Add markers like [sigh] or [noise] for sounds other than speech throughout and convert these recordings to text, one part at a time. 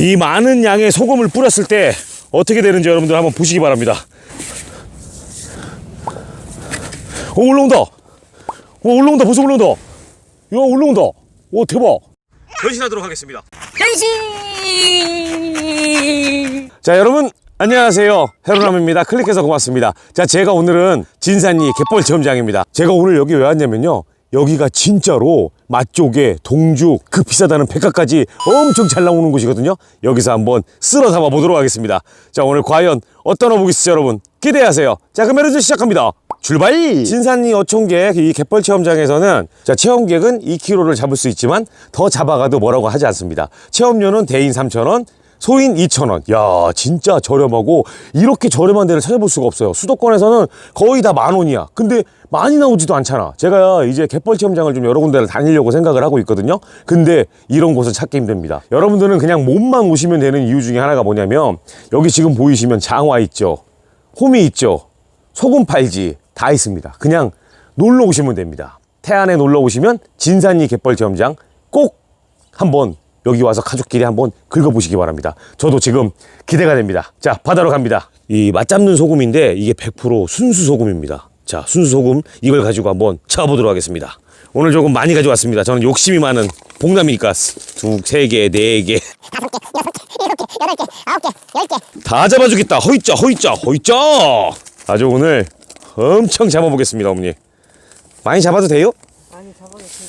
이 많은 양의 소금을 뿌렸을 때 어떻게 되는지 여러분들 한번 보시기 바랍니다. 오, 올라온다. 오, 올라온다. 벌써 올라온다. 야, 올라온다. 오, 대박. 변신하도록 하겠습니다. 변신! 자, 여러분. 안녕하세요. 헤로남입니다. 클릭해서 고맙습니다. 자, 제가 오늘은 진산리 갯벌 체험장입니다. 제가 오늘 여기 왜 왔냐면요. 여기가 진짜로 맛조개, 동죽, 그 비싸다는 백화까지 엄청 잘 나오는 곳이거든요. 여기서 한번 쓸어 담아 보도록 하겠습니다. 자, 오늘 과연 어떤 어묵이 있을지 여러분 기대하세요. 자, 그럼 여러분 시작합니다. 출발! 진산리 어촌객 이 갯벌 체험장에서는 자, 체험객은 2kg를 잡을 수 있지만 더 잡아가도 뭐라고 하지 않습니다. 체험료는 대인 3,000원, 소인 2,000원. 야, 진짜 저렴하고 이렇게 저렴한 데를 찾아볼 수가 없어요. 수도권에서는 거의 다 만 원이야. 근데 많이 나오지도 않잖아. 제가 이제 갯벌 체험장을 좀 여러 군데를 다니려고 생각을 하고 있거든요. 근데 이런 곳을 찾기 힘듭니다. 여러분들은 그냥 몸만 오시면 되는 이유 중에 하나가 뭐냐면 여기 지금 보이시면 장화 있죠. 홈이 있죠. 소금 팔지 다 있습니다. 그냥 놀러 오시면 됩니다. 태안에 놀러 오시면 진산리 갯벌 체험장 꼭 한번 여기 와서 가족끼리 한번 긁어보시기 바랍니다. 저도 지금 기대가 됩니다. 자, 바다로 갑니다. 이 맛잡는 소금인데 이게 100% 순수 소금입니다. 자, 순수 소금 이걸 가지고 한번 쳐보도록 하겠습니다. 오늘 조금 많이 가져왔습니다. 저는 욕심이 많은 봉남이니까 두, 세 개, 네 개. 다 잡아주겠다. 허이짜, 허이짜, 허이짜. 아주 오늘 엄청 잡아보겠습니다, 어머니. 많이 잡아도 돼요? 많이 잡아도 될게.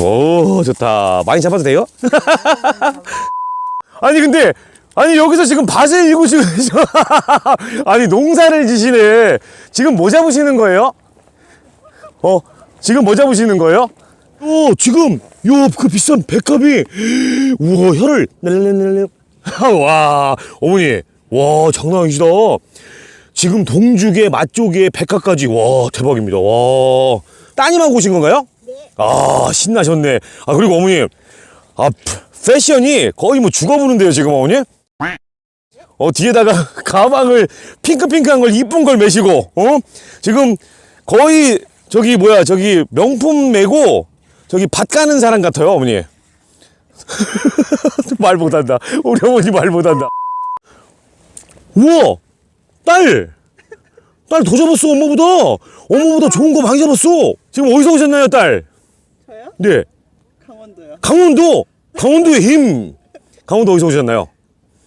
오 좋다 많이 잡아도 돼요? [laughs] 아니 근데 아니 여기서 지금 밭을 일고 지금 [laughs] 아니 농사를 지시네 지금 뭐 잡으시는 거예요? 어 지금 뭐 잡으시는 거예요? 오 지금 요 그 비싼 백합이 우와 혀를 [laughs] 와 어머니 와 장난 아니시다 지금 동죽에 맛조개에 백합까지 와 대박입니다 와 따님하고 오신 건가요? 아 신나셨네. 아 그리고 어머님 아 프- 패션이 거의 뭐 죽어보는데요 지금 어머님 어 뒤에다가 [laughs] 가방을 핑크핑크한 걸 이쁜 걸 메시고 어? 지금 거의 저기 뭐야 저기 명품 메고 저기 밭 가는 사람 같아요 어머니. [laughs] 말 못한다. 우리 어머니 말 못한다. 우와! 딸 딸 더 잡았어 엄마보다 엄마보다 좋은 거 많이 잡았어 지금 어디서 오셨나요 딸 저요? 네. 강원도요. 강원도! 강원도의 힘! 강원도 어디서 오셨나요?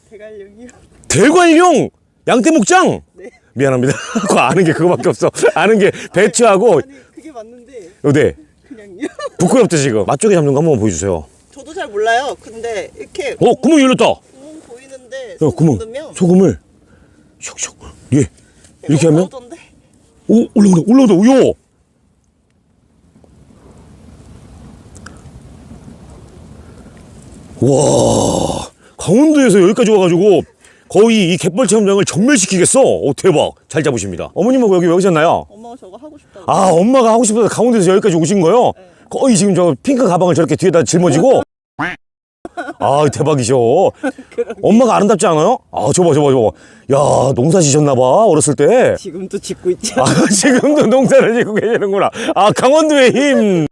대관령이요. 대관령! 양떼목장! 네. 미안합니다. [laughs] 그거 아는 게 그거밖에 없어. 아는 게 배추하고, 아니 그게 맞는데 어, 네. 그냥요. 부끄럽죠, 지금. 맛조개 잡는 거 한번 보여주세요. 저도 잘 몰라요. 근데 이렇게 어, 구멍 열렸다! 야, 구멍 보이는데 구멍. 넣으면 소금을, 슉슉. 예. 이렇게 하면, 나오던데? 오, 올라온다, 올라온다, 우요! 와, 강원도에서 여기까지 와가지고 거의 이 갯벌 체험장을 전멸시키겠어. 오, 대박. 잘 잡으십니다. 어머님하고 여기 왜 오셨나요? 엄마가 저거 하고 싶다고. 아, 엄마가 하고 싶어서 강원도에서 여기까지 오신 거요? 거의 지금 저 핑크 가방을 저렇게 뒤에다 짊어지고. 아, 대박이셔. [laughs] 엄마가 아름답지 않아요? 아, 저봐, 저봐, 저봐. 야, 농사 지셨나봐, 어렸을 때. 지금도 짓고 있죠. 아, 지금도 농사를 짓고 계시는구나. 아, 강원도의 힘.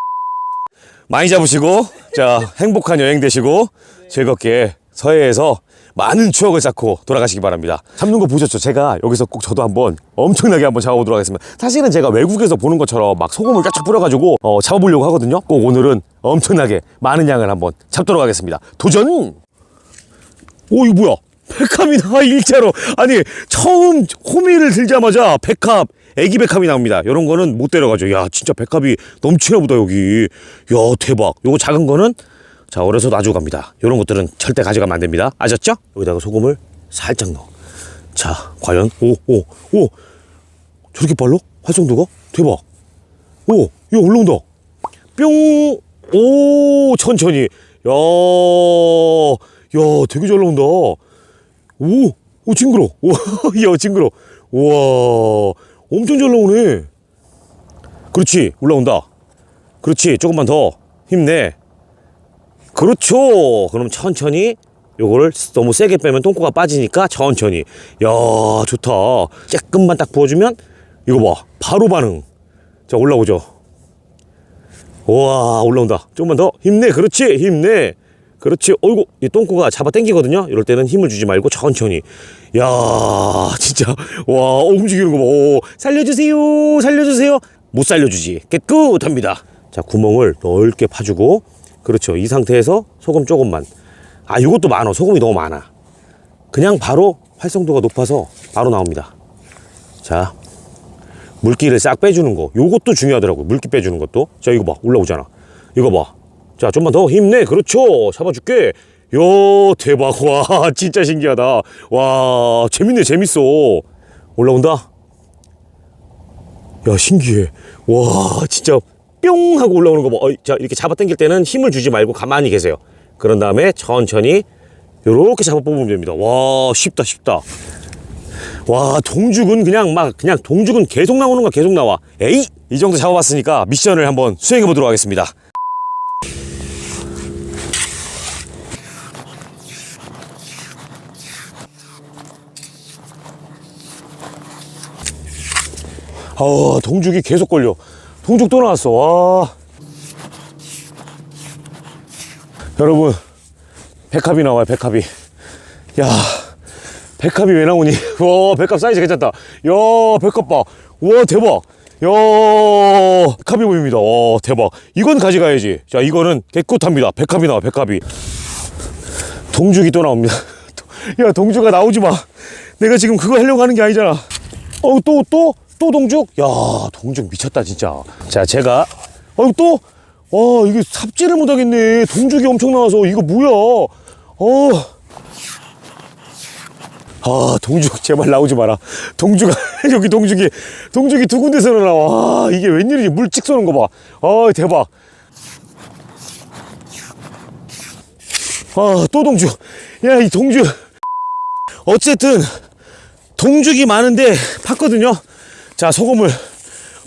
많이 잡으시고, 자, 행복한 여행 되시고, 즐겁게 서해에서 많은 추억을 쌓고 돌아가시기 바랍니다. 잡는 거 보셨죠? 제가 여기서 꼭 저도 한번 엄청나게 한번 잡아보도록 하겠습니다. 사실은 제가 외국에서 보는 것처럼 막 소금을 쫙쫙 뿌려가지고 어, 잡아보려고 하거든요. 꼭 오늘은 엄청나게 많은 양을 한번 잡도록 하겠습니다. 도전! 오, 이거 뭐야? 백합이다, [laughs] 일자로. 아니, 처음 호미를 들자마자 백합, 애기 백합이 나옵니다. 이런 거는 못 데려가죠. 야, 진짜 백합이 넘치나 보다, 여기. 야, 대박. 요거 작은 거는, 자, 어려서 놔주고 갑니다. 이런 것들은 절대 가져가면 안 됩니다. 아셨죠? 여기다가 소금을 살짝 넣어. 자, 과연, 오, 오, 오. 저렇게 빨라? 활성도가? 대박. 오, 이거 올라온다. 뿅! 오, 천천히. 야, 야, 되게 잘 나온다. 오, 오, 징그러. [laughs] 오, 야, 징그러. 우와, 엄청 잘 나오네. 그렇지, 올라온다. 그렇지, 조금만 더 힘내. 그렇죠. 그럼 천천히 요거를 너무 세게 빼면 똥꼬가 빠지니까 천천히. 야, 좋다. 조금만 딱 부어주면 이거 봐. 바로 반응. 자, 올라오죠. 우와, 올라온다. 조금만 더 힘내. 그렇지, 힘내. 그렇지. 어이구, 이 똥꼬가 잡아 당기거든요. 이럴 때는 힘을 주지 말고 천천히. 야, [laughs] 진짜. 와, 어, 움직이는 거 봐. 오, 살려주세요. 살려주세요. 못 살려주지. 깨끗합니다. 자, 구멍을 넓게 파주고. 그렇죠. 이 상태에서 소금 조금만. 아, 이것도 많아. 소금이 너무 많아. 그냥 바로 활성도가 높아서 바로 나옵니다. 자, 물기를 싹 빼주는 거. 요것도 중요하더라고요. 물기 빼주는 것도. 자, 이거 봐. 올라오잖아. 이거 봐. 자, 좀만 더 힘내. 그렇죠. 잡아줄게. 요, 대박. 와, [laughs] 진짜 신기하다. 와, 재밌네. 재밌어. 올라온다. 야, 신기해. 와, 진짜 뿅 하고 올라오는 거 봐. 어, 자, 이렇게 잡아 당길 때는 힘을 주지 말고 가만히 계세요. 그런 다음에 천천히 요렇게 잡아 뽑으면 됩니다. 와, 쉽다, 쉽다. 와 동죽은 그냥 막 그냥 동죽은 계속 나오는 거 계속 나와 에이 이 정도 잡아봤으니까 미션을 한번 수행해 보도록 하겠습니다 아 동죽이 계속 걸려 동죽 또 나왔어 와 여러분 백합이 나와요 백합이 야 백합이 왜 나오니? [laughs] 와, 백합 사이즈 괜찮다. 야, 백합 봐. 와, 대박. 야, 백합이 보입니다. 와, 대박. 이건 가져가야지. 자, 이거는 깨끗합니다. 백합이 나와, 백합이. 동죽이 또 나옵니다. [laughs] 야, 동죽아 나오지 마. 내가 지금 그거 하려고 하는 게 아니잖아. 어, 또, 또, 또 동죽? 야, 동죽 미쳤다, 진짜. 자, 제가, 어, 또, 와, 이게 삽질을 못하겠네. 동죽이 엄청 나와서, 이거 뭐야. 어. 아 동죽 제발 나오지 마라 동죽아 [laughs] 여기 동죽이 동죽이 두 군데서 나와 아, 이게 웬일이지 물찍 쏘는 거 봐 아 대박 아 또 동죽 야 이 동죽 어쨌든 동죽이 많은데 팠거든요 자 소금을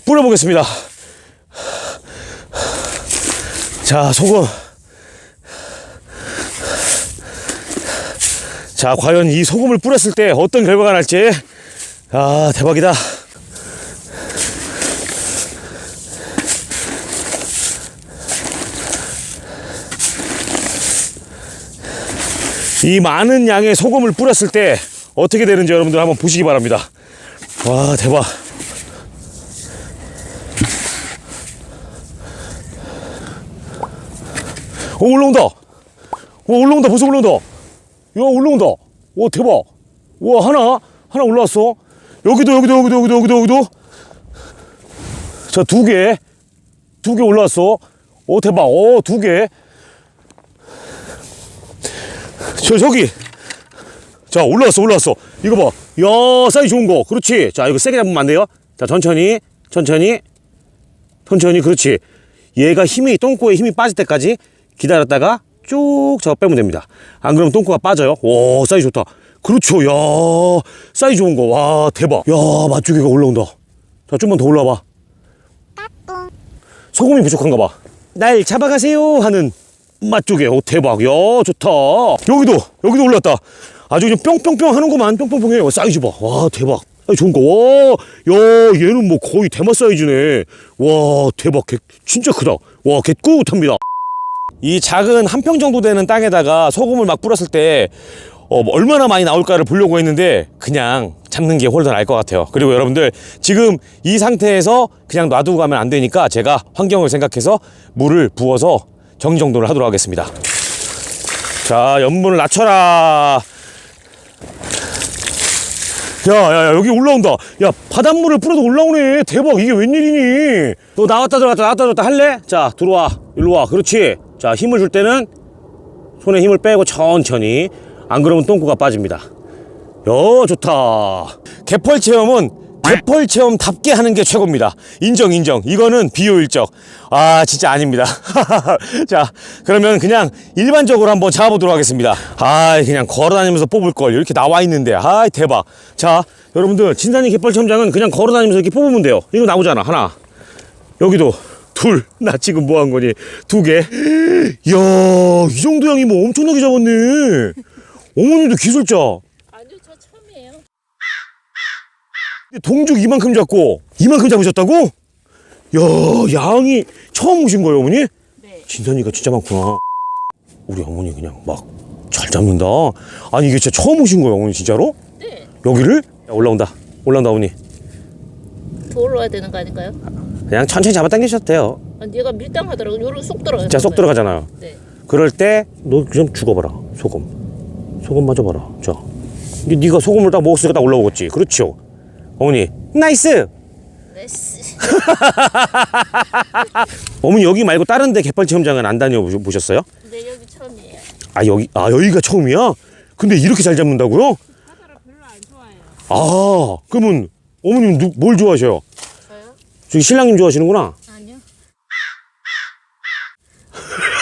뿌려보겠습니다 자 소금 자, 과연 이 소금을 뿌렸을 때 어떤 결과가 날지. 아, 대박이다. 이 많은 양의 소금을 뿌렸을 때 어떻게 되는지 여러분들 한번 보시기 바랍니다. 와, 대박. 오, 올라온다. 오, 올라온다. 벌써 올라온다. 야 올라온다. 와 대박. 와 하나 하나 올라왔어. 여기도 여기도 여기도 여기도 여기도 여기도. 자 두 개. 두 개 올라왔어. 오 대박. 오두개 저 저기. 자 올라왔어 올라왔어. 이거 봐야 사이즈 좋은 거. 그렇지. 자 이거 세게 잡으면 안 돼요. 자 천천히 천천히. 천천히 그렇지. 얘가 힘이 똥꼬에 힘이 빠질 때까지 기다렸다가 쭉 잡아 빼면 됩니다. 안 그러면 똥꼬가 빠져요. 오, 사이즈 좋다. 그렇죠. 야, 사이즈 좋은 거. 와, 대박. 야, 맛조개가 올라온다. 자, 좀만 더 올라와. 소금이 부족한가 봐. 날 잡아가세요 하는 맛조개. 오, 대박. 야, 좋다. 여기도, 여기도 올랐다. 아주 그냥 뿅뿅뿅 하는구만. 뿅뿅뿅 해요. 사이즈 봐. 와, 대박. 사이즈 좋은 거. 와, 야, 얘는 뭐 거의 대마 사이즈네. 와, 대박. 개, 진짜 크다. 와, 개꿀합니다. 이 작은 한 평 정도 되는 땅에다가 소금을 막 뿌렸을 때 어, 뭐 얼마나 많이 나올까를 보려고 했는데 그냥 잡는 게 훨씬 나을 것 같아요. 그리고 여러분들 지금 이 상태에서 그냥 놔두고 가면 안 되니까 제가 환경을 생각해서 물을 부어서 정리정돈을 하도록 하겠습니다. 자, 염분을 낮춰라. 야, 야, 야, 여기 올라온다. 야, 바닷물을 뿌려도 올라오네. 대박, 이게 웬일이니? 너 나왔다 들어갔다 나왔다 들어갔다 할래? 자, 들어와. 일로 와. 그렇지. 자, 힘을 줄 때는 손에 힘을 빼고 천천히. 안 그러면 똥꼬가 빠집니다. 요, 좋다. 개펄 체험은 개펄 체험답게 하는 게 최고입니다. 인정, 인정. 이거는 비효율적. 아, 진짜 아닙니다. [laughs] 자, 그러면 그냥 일반적으로 한번 잡아보도록 하겠습니다. 아, 그냥 걸어다니면서 뽑을 걸. 이렇게 나와 있는데. 아, 대박. 자, 여러분들, 진단이 개펄 체험장은 그냥 걸어다니면서 이렇게 뽑으면 돼요. 이거 나오잖아. 하나. 여기도. 둘. 나 지금 뭐 한 거니? 두 개. 이야, 이 정도 양이 뭐 엄청나게 잡았네. 어머님도 기술자. 아니요, 저 처음이에요. 동죽 이만큼 잡고 이만큼 잡으셨다고? 야 양이 처음 오신 거예요 어머니? 네. 진선이가 진짜 많구나 우리 어머니 그냥 막 잘 잡는다. 아니 이게 진짜 처음 오신 거예요, 어머니 진짜로? 네. 여기를? 야, 올라온다. 올라온다, 어머니. 더 올라와야 되는 거 아닐까요? 그냥 천천히 잡아당기셔도 돼요. 아, 얘가 밀당하더라고. 요로 쏙 들어가요. 자, 쏙 들어가잖아요. 네. 그럴 때 너 좀 죽어봐라, 소금. 소금 맞아봐라. 자, 니- 네가 소금을 딱 먹었으니까 딱 올라오겠지. 그렇죠. 어머니, 나이스. 네스. [laughs] 어머니 여기 말고 다른 데 갯벌 체험장은 안 다녀보셨어요? 네, 여기 처음이에요. 아 여기 아 여기가 처음이야? 근데 이렇게 잘 잡는다고요? 바다를 별로 안 좋아해요. 아 그러면 어머님 누, 뭘 좋아하셔요? 저기 신랑님 좋아하시는구나. 아니요.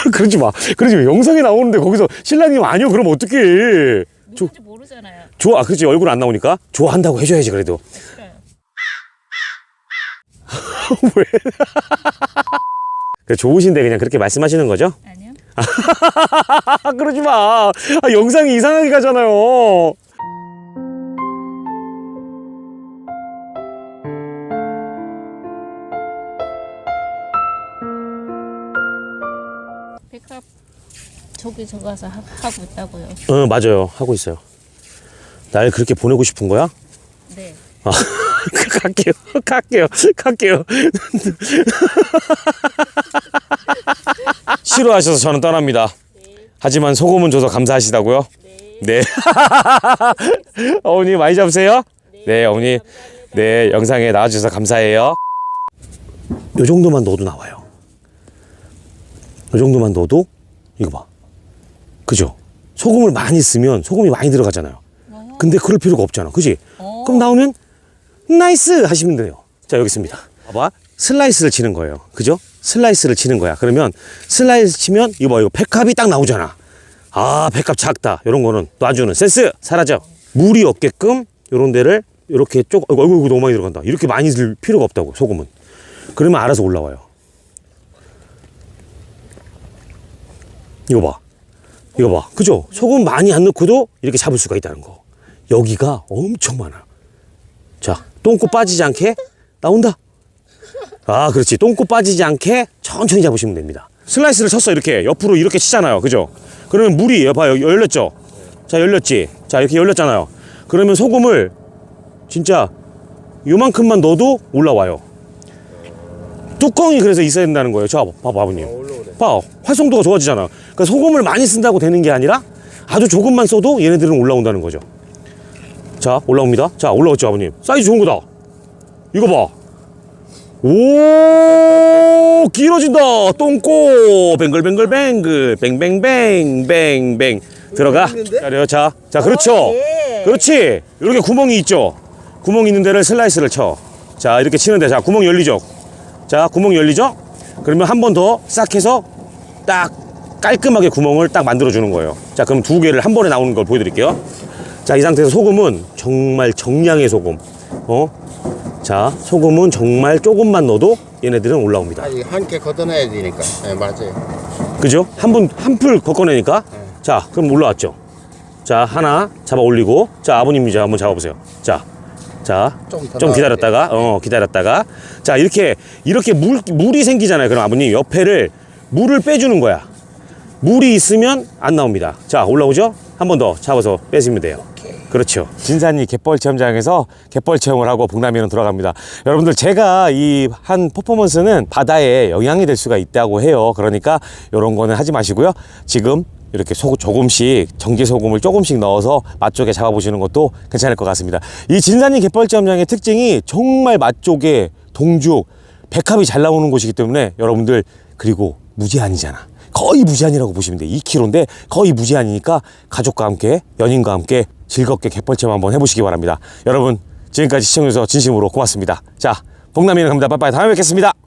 [laughs] 그러지 마. 그러지 마. 영상에 나오는데 거기서 신랑님 아니요 그럼 어떡해. 누군지 모르잖아요. 좋아 아, 그렇지 얼굴 안 나오니까 좋아한다고 해줘야지 그래도. 싫어요. [laughs] 그 좋으신데 그냥 그렇게 말씀하시는 거죠? 아니요. 아 [laughs] 그러지 마. 아, 영상이 이상하게 가잖아요. 저기 저 가서 하, 하고 있다고요. 어 맞아요 하고 있어요. 날 그렇게 보내고 싶은 거야? 네. 아, [laughs] 갈게요, 갈게요, 갈게요. [laughs] 싫어하셔서 저는 떠납니다. 하지만 소금은 줘서 감사하시다고요? 네. [laughs] 어머니 많이 잡으세요? 네, 어머니. 네, 영상에 나와주셔서 감사해요. 요 정도만 넣어도 나와요. 요 정도만 넣어도 이거 봐. 그죠? 소금을 많이 쓰면 소금이 많이 들어가잖아요. 근데 그럴 필요가 없잖아. 그지? 어. 그럼 나오면 나이스 하시면 돼요. 자, 여기 있습니다. 봐봐. 슬라이스를 치는 거예요. 그죠? 슬라이스를 치는 거야. 그러면 슬라이스 치면 이거 봐. 이거 백합이 딱 나오잖아. 아, 백합 작다. 이런 거는 놔주는 센스 사라져. 물이 없게끔 요런 데를 이렇게 쪽, 어이구, 어이구, 너무 많이 들어간다. 이렇게 많이 들 필요가 없다고, 소금은. 그러면 알아서 올라와요. 이거 봐. 이거 봐. 그죠? 소금 많이 안 넣고도 이렇게 잡을 수가 있다는 거. 여기가 엄청 많아요. 자, 똥꼬 빠지지 않게 나온다. 아, 그렇지. 똥꼬 빠지지 않게 천천히 잡으시면 됩니다. 슬라이스를 쳤어, 이렇게. 옆으로 이렇게 치잖아요. 그죠? 그러면 물이, 봐요. 열렸죠? 자, 열렸지? 자, 이렇게 열렸잖아요. 그러면 소금을 진짜 요만큼만 넣어도 올라와요. 뚜껑이 그래서 있어야 된다는 거예요. 자, 봐봐, 아버님. 봐, 활성도가 좋아지잖아. 그러니까 소금을 많이 쓴다고 되는 게 아니라 아주 조금만 써도 얘네들은 올라온다는 거죠. 자, 올라옵니다. 자, 올라왔죠, 아버님. 사이즈 좋은 거다. 이거 봐. 오, 길어진다. 똥꼬. 뱅글뱅글 뱅글. 뱅뱅뱅 뱅뱅. 들어가. 있는데? 기다려. 자, 자, 그렇죠. 예. 그렇지. 이렇게 구멍이 있죠. 구멍 있는 데를 슬라이스를 쳐. 자, 이렇게 치는데, 자, 구멍 열리죠. 자, 구멍 열리죠. 그러면 한 번 더 싹 해서 딱 깔끔하게 구멍을 딱 만들어 주는 거예요. 자, 그럼 두 개를 한 번에 나오는 걸 보여드릴게요. 자, 이 상태에서 소금은 정말 정량의 소금. 어? 자, 소금은 정말 조금만 넣어도 얘네들은 올라옵니다. 아니 한개 걷어내야 되니까 네, 맞아요 그죠? 한 분, 한 풀 걷어내니까. 자, 그럼 올라왔죠. 자, 하나 잡아 올리고. 자, 아버님 이제 한번 잡아보세요. 자, 자, 좀더 좀 기다렸다가, 어, 기다렸다가. 자, 이렇게, 이렇게 물, 물이 생기잖아요. 그럼 아버님 옆에를 물을 빼주는 거야. 물이 있으면 안 나옵니다. 자, 올라오죠? 한 번 더 잡아서 빼시면 돼요. 그렇죠. 진산이 갯벌 체험장에서 갯벌 체험을 하고 북남이는 돌아갑니다. 여러분들 제가 이 한 퍼포먼스는 바다에 영향이 될 수가 있다고 해요. 그러니까 이런 거는 하지 마시고요. 지금 이렇게 소, 조금씩 전기 소금을 조금씩 넣어서 맛 쪽에 잡아보시는 것도 괜찮을 것 같습니다. 이 진산이 갯벌 체험장의 특징이 정말 맛 쪽에 동죽, 백합이 잘 나오는 곳이기 때문에 여러분들 그리고 무제한이잖아. 거의 무제한이라고 보시면 돼요. 2kg인데 거의 무제한이니까 가족과 함께 연인과 함께 즐겁게 갯벌 체험 한번 해보시기 바랍니다. 여러분 지금까지 시청해주셔서 진심으로 고맙습니다. 자, 복남이는 갑니다. 빠빠이 다음에 뵙겠습니다.